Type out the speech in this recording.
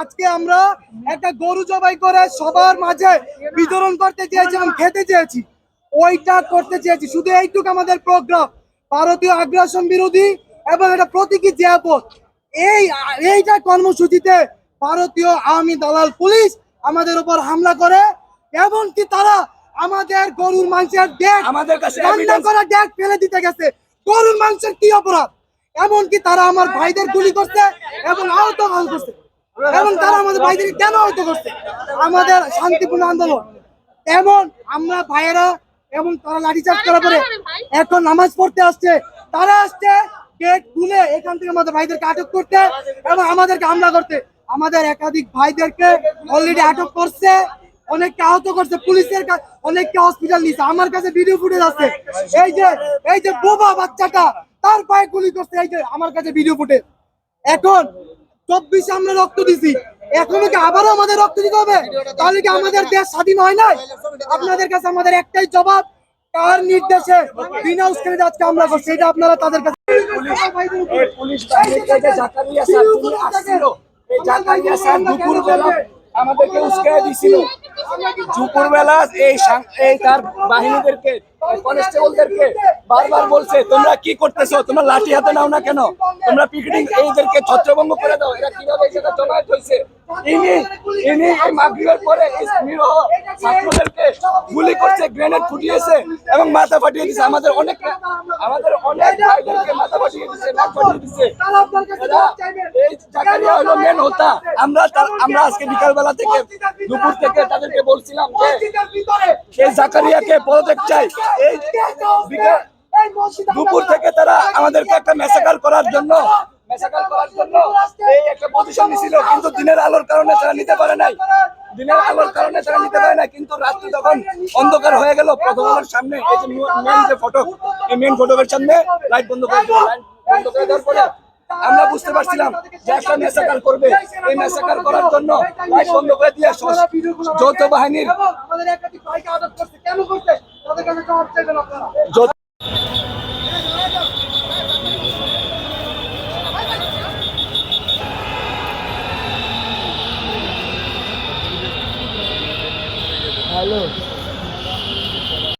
আজকে আমরা একটা গরু জবাই করে সবার মাঝে বিতরণ করতে চেয়েছি এবং খেতে চেয়েছি। ওইটা করতে চেয়েছি। শুধু এইটুকু আমাদের প্রোগ্রাম। ভারতীয় আগ্রাসন বিরোধী এবং এটা প্রতীকী জিয়াপথ। এই এইটা কর্মসূচিতে ভারতীয় আওয়ামী দালাল পুলিশ আমাদের উপর হামলা করে এমনকি তারা আমাদের গরুর মাংসের ডেক আমাদের কাছে রান্না করা ফেলে দিতে গেছে। গরুর মাংসের কি অপরাধ? এমনকি তারা আমার ভাইদের গুলি করছে এবং আহত করছে। এবং তারা আমাদের ভাইদের কেন আহত করছে? আমাদের শান্তিপূর্ণ আন্দোলন। এমন আমরা ভাইয়েরা এবং তারা লাঠিচার্জ করার পরে এখন নামাজ পড়তে আসছে। তারা আসছে, গেট খুলে এখান থেকে আমাদের ভাইদেরকে আটক করতে এবং আমাদেরকে হামলা করতে। আমাদের একাধিক ভাইদেরকে অলরেডি আটক করছে, অনেককে আহত করছে, পুলিশের কা- অনেককে হসপিটাল নিছে। আমার কাছে ভিডিও ফুটেজ আছে। এই যে এই যে বোবা বাচ্চাটা, তার পায়ে গুলি করছে, এই যে আমার কাছে ভিডিও ফুটেজ এখন চব্বিশে আমরা রক্ত দিছি। এখনও কি আবারও আমাদের রক্ত দিতে হবে? তাহলে কি আমাদের দেশ স্বাধীন হয় নাই? আপনাদের কাছে আমাদের একটাই জবাব কার নির্দেশে বিনা উস্কানিতে আজকে আমরা করছি এটা আপনারা তাদের কাছে আমাদেরকে দিছিল। দুপুরবেলা এই এই তার বাহিনীদেরকে কনস্টেবলদেরকে বারবার বলছে, তোমরা কি করতেছো? তোমরা লাঠি হাতে নাও না কেন? তোমরা পিকেটিং এইদেরকে ছত্রভঙ্গ করে দাও। এরা কীভাবে জমায়েত হয়েছে? ইনি ইনি এই মাগরিবের পরে নিরহ ছাত্রদেরকে গুলি করছে, গ্রেনেড ফুটিয়েছে এবং মাথা ফাটিয়ে দিয়েছে আমাদের অনেক আমাদের অনেক ভাইদেরকে মাথা ফাটিয়ে দিচ্ছে নাক ফাটিয়ে এরা এই জাকারিয়া হলো মেন হতা আমরা আমরা আজকে বিকালবেলা থেকে দুপুর থেকে বলছিলাম যে জাকারিয়াকে পদত্যাগ চাই। এই দুপুর থেকে তারা আমাদেরকে একটা মেসাকাল করার জন্য মেসাকাল করার জন্য এই একটা পজিশন নিছিল। কিন্তু দিনের আলোর কারণে তারা নিতে পারে নাই। দিনের আলোর কারণে তারা নিতে পারে না কিন্তু রাত্রি তখন অন্ধকার হয়ে গেল। প্রথম আলোর সামনে এই যে মেন যে ফটক এই মেন ফটকের সামনে লাইট বন্ধ করে দিল। লাইট বন্ধ করে দেওয়ার পরে আমরা বুঝতে পারছিলাম যে একটা মেসাকাল করবে। এই মেসাকাল করার জন্য বন্ধ করে দিয়ে যৌথ বাহিনীর হ্যালো।